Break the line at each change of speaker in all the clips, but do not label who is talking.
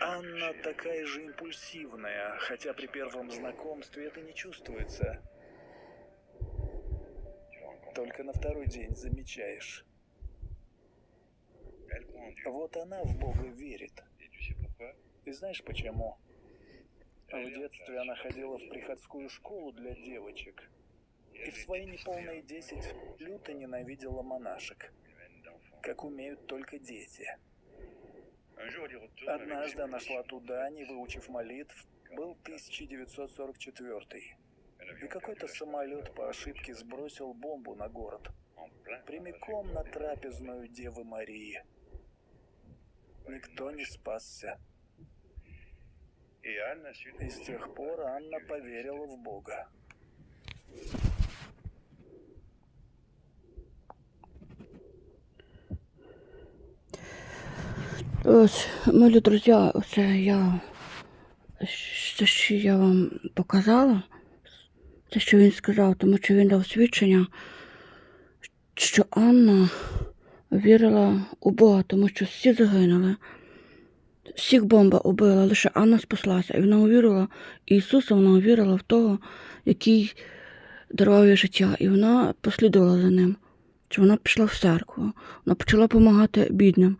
Анна такая же импульсивная, хотя при первом знакомстве это не чувствуется. Только на второй день замечаешь. Вот она в Бога верит. И знаешь почему? В
est en
детстве она ходила в приходскую школу для девочек. И в свои неполные десять люто ненавидела монашек, как умеют только дети. Однажды она шла туда, не выучив молитв. Был 1944
Un
И какой-то самолет по ошибке сбросил бомбу на город. Прямиком на трапезную Девы Марии. Никто не спасся. И с тех пор Анна поверила в Бога.
Ось, милі друзі, оце я те, що я вам показала, те, що він сказав, тому що він дав свідчення, що Анна вірила у Бога, тому що всі загинули. Всіх бомба убила, лише Анна спаслася. І вона увірила Ісуса, вона увірила в того, який дарував їй життя. І вона послідувала за ним. Що вона пішла в церкву, вона почала допомагати бідним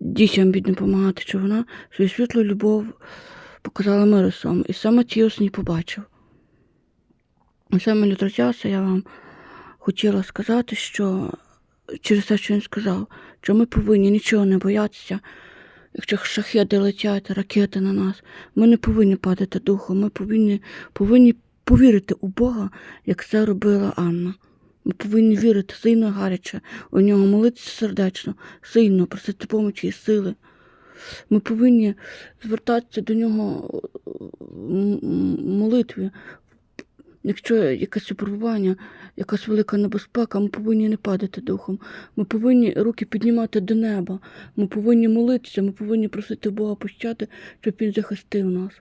дітям бідним допомагати, що вона свою світлу любов показала миру. І саме ті осені побачив. Саме лютраця, я вам хотіла сказати, що через те, що він сказав, що ми повинні нічого не боятися. Якщо шахеди летять, ракети на нас, ми не повинні падати духом, ми повинні, повинні повірити у Бога, як це робила Анна. Ми повинні вірити сильно гаряче, у нього молитися сердечно, сильно, просити помочі і сили. Ми повинні звертатися до нього молитві. Якщо якесь випробування, якась велика небезпека, ми повинні не падати духом. Ми повинні руки піднімати до неба. Ми повинні молитися, ми повинні просити Бога пощати, щоб Він захистив нас.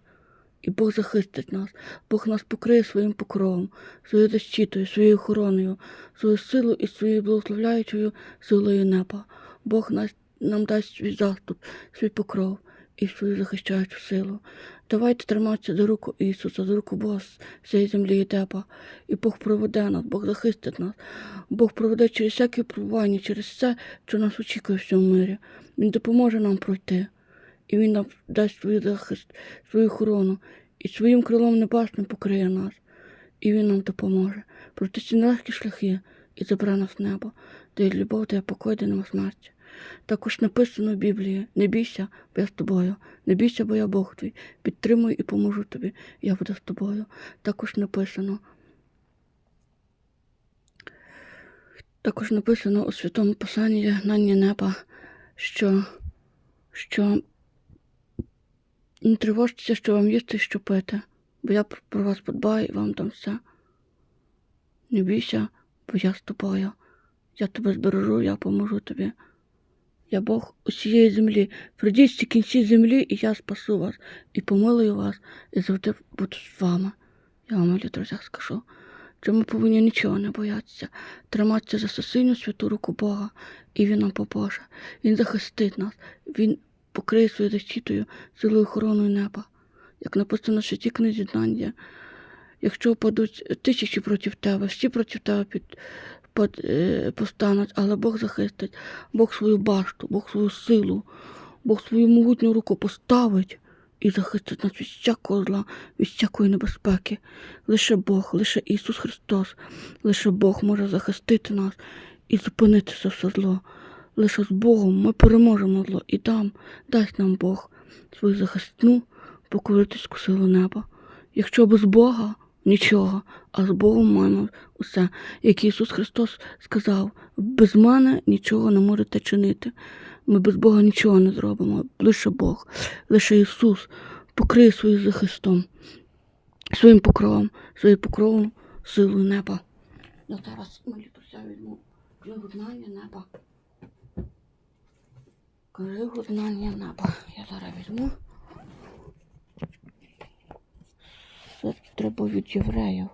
І Бог захистить нас. Бог нас покриє своїм покровом, своєю защитою, своєю охороною, свою силу і своєю благословляючою силою неба. Бог нас, нам дасть свій заступ, свій покров і свою захищаючу силу. Давайте триматися за руку Ісуса, за руку Бога з цієї землі і неба. І Бог проведе нас, Бог захистить нас. Бог проведе через всякі випробування, через все, що нас очікує в цьому мирі. Він допоможе нам пройти. І Він нам дасть свій захист, свою охорону, і своїм крилом небесним покриє нас. І Він нам допоможе пройти ці нелегкі шляхи і забере нас небо, де є любов, де є покой, де нема смерті. Також написано в Біблії: не бійся, бо я з тобою, не бійся, бо я Бог твій, підтримую і поможу тобі, я буду з тобою. Також написано. Також написано у святому Писанні Ягнання неба, що, що не тривожтеся, що вам їсти що пити, бо я про вас подбаю і вам дам все. Не бійся, бо я з тобою. Я тебе збережу, я поможу тобі. Я Бог усієї землі. Прийдіть всі кінці землі, і я спасу вас, і помилую вас, і завжди буду з вами. Я вам, милі друзі, скажу, що ми повинні нічого не боятися, триматися за сильну святу руку Бога, і Він нам попоже. Він захистить нас, Він покриє своєю защитою силою охороною неба. Як написано в святій книзі знання, якщо впадуть тисячі проти тебе, всі проти тебе під, під, е, повстануть, але Бог захистить, Бог свою башту, Бог свою силу, Бог свою могутню руку поставить і захистить нас від всякого зла, від всякої небезпеки. Лише Бог, лише Ісус Христос, лише Бог може захистити нас і зупинити це все зло. Лише з Богом ми переможемо зло і там дасть нам Бог свою захисну покровительську силу неба. Якщо без Бога нічого, а з Богом маємо усе. Як Ісус Христос сказав, без мене нічого не можете чинити. Ми без Бога нічого не зробимо. Лише Бог, лише Ісус покриє своїм захистом, своїм покровом, своїм покровом силою неба. Я зараз молі друзі, візьму книгу знання неба. Книгу знання неба. Я зараз візьму. Це треба від євреїв.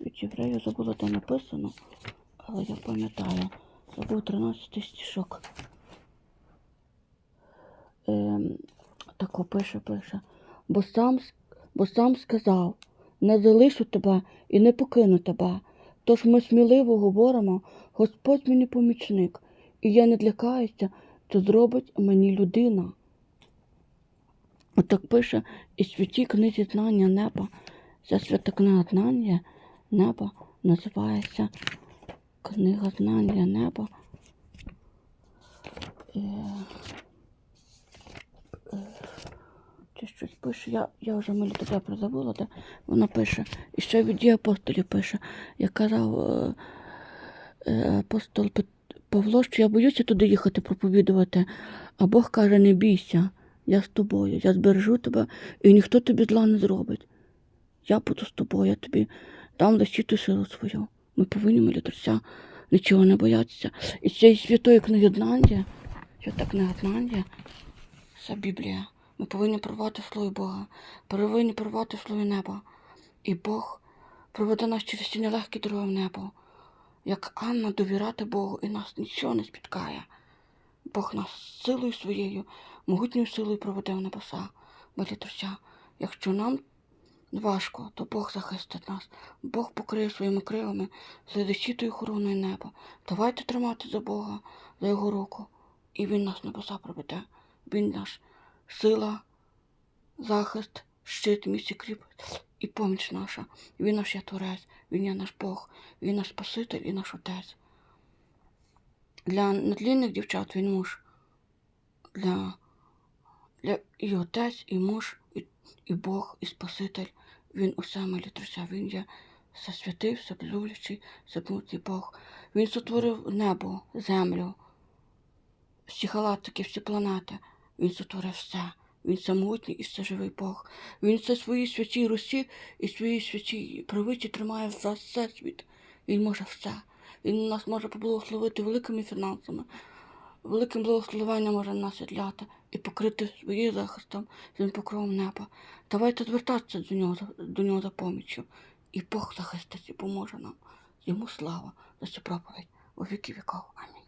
Від євреїв забула, де написано, але я пам'ятаю. Це був 13 стишок. м, тако пише, пише. Бо сам, бо сам сказав, не залишу тебе і не покину тебе. Тож ми сміливо говоримо, Господь мені помічник, і я не злякаюся, що зробить мені людина. Отак пише і святі книзі знання неба. Ця свята книга знання неба називається Книга знання неба. Е, е, Чи щось пише? Я, я вже тебе прозабула, де вона пише. І ще від дії апостолів пише. Я казав е, е, апостол Пет- Павло, що я боюся туди їхати проповідувати, а Бог каже, не бійся, я з тобою, я збережу тебе, і ніхто тобі зла не зробить. Я буду з тобою, я тобі дам защиту силу свою. Ми повинні молитися, нічого не боятися. І з цієї святої книги Знання, свята книга Знання, це Біблія. Ми повинні порвати слово Бога, повинні порвати слово неба. І Бог проведе нас через ці нелегкі дороги в небо. Як Анна довіряти Богу, і нас нічого не спіткає. Бог нас силою своєю, могутньою силою проведе в небеса. Милі друзі, якщо нам важко, то Бог захистить нас. Бог покриє своїми крилами за защитою охороною неба. Давайте тримати за Бога, за його руку, і Він нас небеса проведе. Він наш сила, захист, щит, місці кріп і поміч наша. Він наш є Творець, Він є наш Бог, Він наш Спаситель і наш Отець. Для нетлінних дівчат він муж. Для, для і отець, і муж, і, і Бог, і Спаситель. Він усе милі друзі. Він є все святий, все люблячий, всемогутній Бог. Він сотворив небо, землю, всі галактики, всі планети. Він сотворив все. Він самотній і всеживий Бог. Він все своїй святій Русі і своїй святій правиці тримає за все світ. Він може все. Він нас може поблагословити великими фінансами, великим благословенням може нас відляти і покрити своїм захистом, своїм покровом неба. Давайте звертатися до нього, до нього за поміччю. І Бог захистить і поможе нам. Йому слава за цю проповідь у віки віков. Амінь.